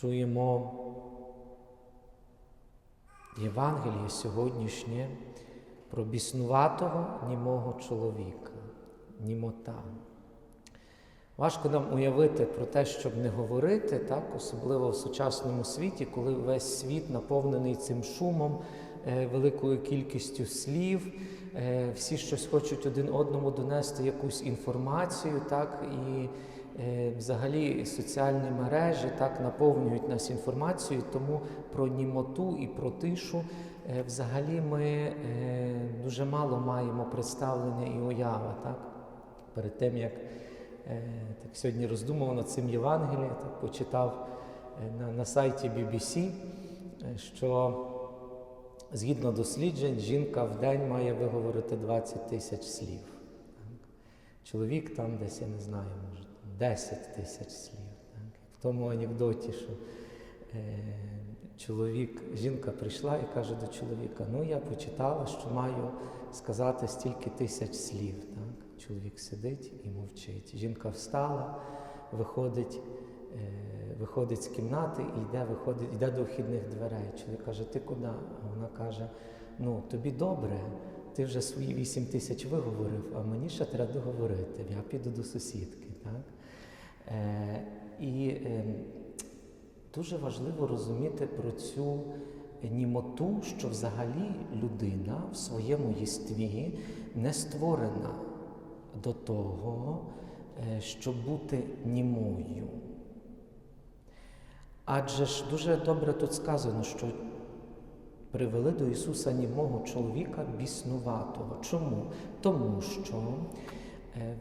чуємо Євангеліє сьогоднішнє про біснуватого німого чоловіка, німота. Важко нам уявити про те, щоб не говорити, так, особливо в сучасному світі, коли весь світ наповнений цим шумом, е, великою кількістю слів, е, всі щось хочуть один одному донести якусь інформацію, так, і взагалі соціальні мережі так наповнюють нас інформацією, тому про німоту і про тишу е, взагалі ми е, дуже мало маємо представлення і уява. Так? Перед тим, як е, так сьогодні роздумував над цим Євангелієм, так почитав е, на, на сайті BBC, е, що згідно досліджень, жінка в день має виговорити 20 тисяч слів. Чоловік там десь, я не знаю, може, 10 тисяч слів. Так? В тому анекдоті, що е, чоловік, жінка прийшла і каже до чоловіка: ну я почитала, що маю сказати стільки тисяч слів. Так? Чоловік сидить і мовчить. Жінка встала, виходить, е, виходить з кімнати і йде, виходить, йде до вхідних дверей. Чоловік каже, ти куди? А вона каже: ну тобі добре, ти вже свої вісім тисяч виговорив, а мені ще треба договорити. Я піду до сусідки. Так? Е, і е, дуже важливо розуміти про цю німоту, що взагалі людина в своєму єстві не створена до того, е, щоб бути німою. Адже ж дуже добре тут сказано, що привели до Ісуса німого чоловіка біснуватого. Чому? Тому що е,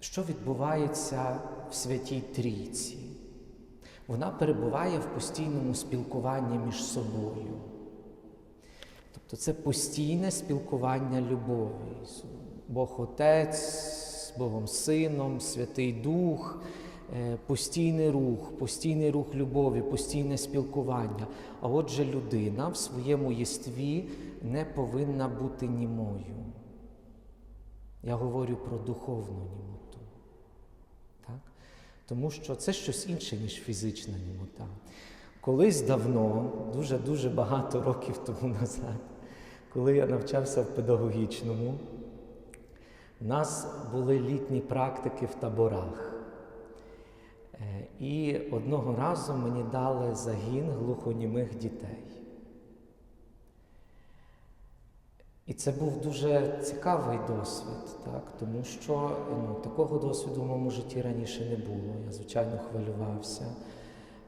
що відбувається в Святій Трійці? Вона перебуває в постійному спілкуванні між собою. Тобто це постійне спілкування любові. Бог Отець Богом Сином, Святий Дух, е, постійний рух, постійний рух любові, постійне спілкування. А отже, людина в своєму єстві не повинна бути німою. Я говорю про духовну німоту. Тому що це щось інше, ніж фізична німота. Колись давно, дуже-дуже багато років тому назад, коли я навчався в педагогічному, у нас були літні практики в таборах. Е, І одного разу мені дали загін глухонімих дітей. І це був дуже цікавий досвід, так? тому що ну, такого досвіду в моєму житті раніше не було. Я, звичайно, хвилювався.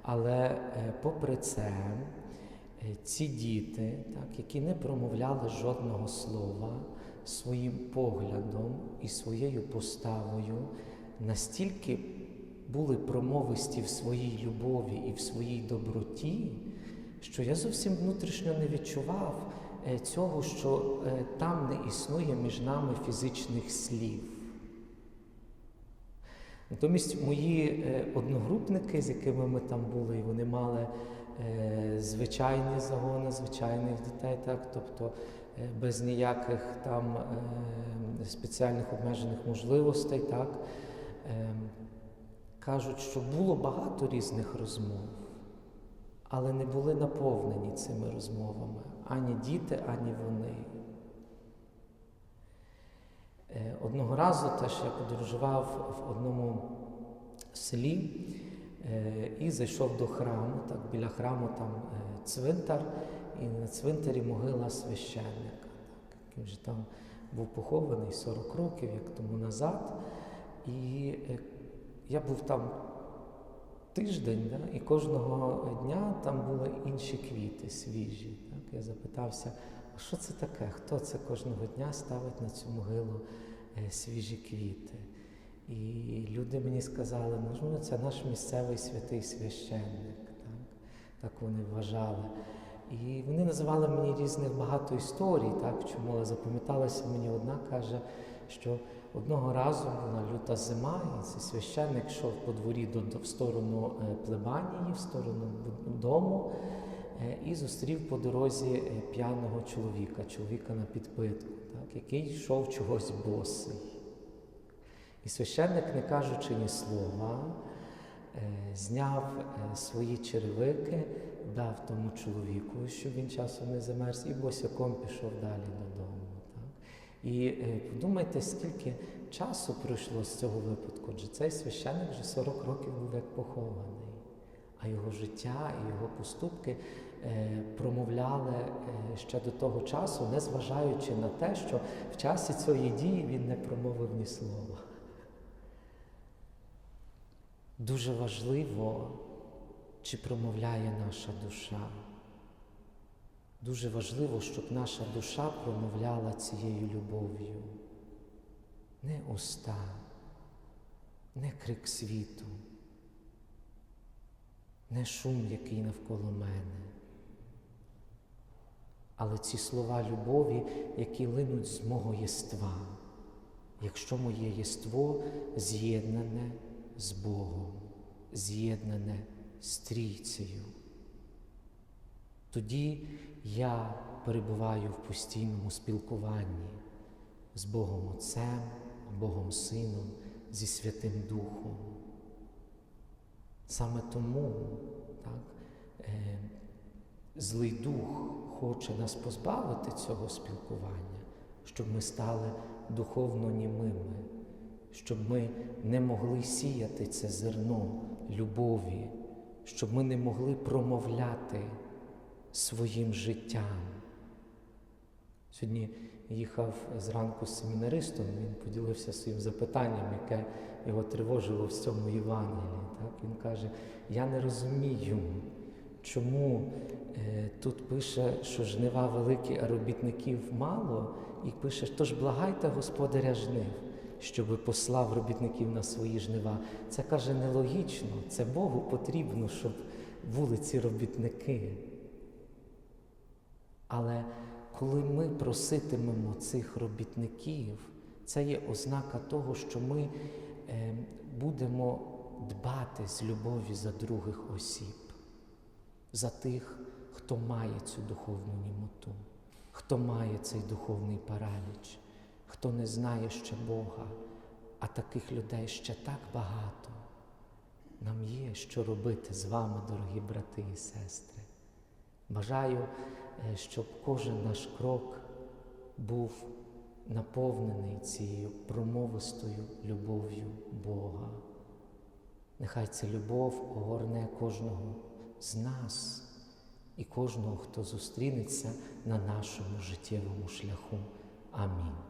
Але е, попри це, е, ці діти, так, які не промовляли жодного слова своїм поглядом і своєю поставою, настільки були промовисті в своїй любові і в своїй доброті, що я зовсім внутрішньо не відчував цього, що е, там не існує між нами фізичних слів. Натомість мої е, одногрупники, з якими ми там були, вони мали е, звичайні загони, звичайних дітей, так, тобто е, без ніяких там е, спеціальних обмежених можливостей, так, е, кажуть, що було багато різних розмов, але не були наповнені цими розмовами ані діти, ані вони. Е, Одного разу теж я подорожував в одному селі е, і зайшов до храму. Так, біля храму там е, цвинтар, і на цвинтарі могила священника, так, який вже там був похований 40 років, як тому назад. І я був там тиждень, да, і кожного дня там були інші квіти свіжі. Так. Я запитався, а що це таке? Хто це кожного дня ставить на цю могилу е, свіжі квіти? І люди мені сказали, ну це наш місцевий святий священник. Так, так вони вважали. І вони називали мені різних багато історій, так, чому але запам'яталася мені одна каже, що одного разу була люта зима, і цей священник йшов по дворі до, до, в сторону е, плебанії, в сторону дому, е, і зустрів по дорозі е, п'яного чоловіка, чоловіка на підпитку, так, який йшов чогось босий. І священник, не кажучи ні слова, зняв свої черевики, дав тому чоловіку, щоб він часом не замерз, і босяком пішов далі додому. І е, подумайте, скільки часу пройшло з цього випадку, адже цей священник вже 40 років був як похований, а його життя і його поступки е, промовляли е, ще до того часу, незважаючи на те, що в часі цієї дії він не промовив ні слова. Дуже важливо, чи промовляє наша душа. Дуже важливо, щоб наша душа промовляла цією любов'ю. Не уста, не крик світу, не шум, який навколо мене. Але ці слова любові, які линуть з мого єства, якщо моє єство з'єднане з Богом, з'єднане з Трійцею. Тоді я перебуваю в постійному спілкуванні з Богом Отцем, Богом Сином, зі Святим Духом. Саме тому так, е, злий дух хоче нас позбавити цього спілкування, щоб ми стали духовно німими, щоб ми не могли сіяти це зерно любові, щоб ми не могли промовляти своїм життям. Сьогодні їхав зранку з семінаристом, він поділився своїм запитанням, яке його тривожило в цьому Євангелії. Так? Він каже: Я не розумію, чому е, тут пише, що жнива великі, а робітників мало, і пише, тож благайте господаря жнив, щоби послав робітників на свої жнива. Це каже нелогічно, це Богу потрібно, щоб були ці робітники. Але коли ми проситимемо цих робітників, це є ознака того, що ми е, будемо дбати з любові за других осіб, за тих, хто має цю духовну німоту, хто має цей духовний параліч, хто не знає ще Бога, а таких людей ще так багато. Нам є що робити з вами, дорогі брати і сестри. Бажаю, щоб кожен наш крок був наповнений цією промовистою любов'ю Бога. Нехай ця любов огорне кожного з нас і кожного, хто зустрінеться на нашому життєвому шляху. Амінь.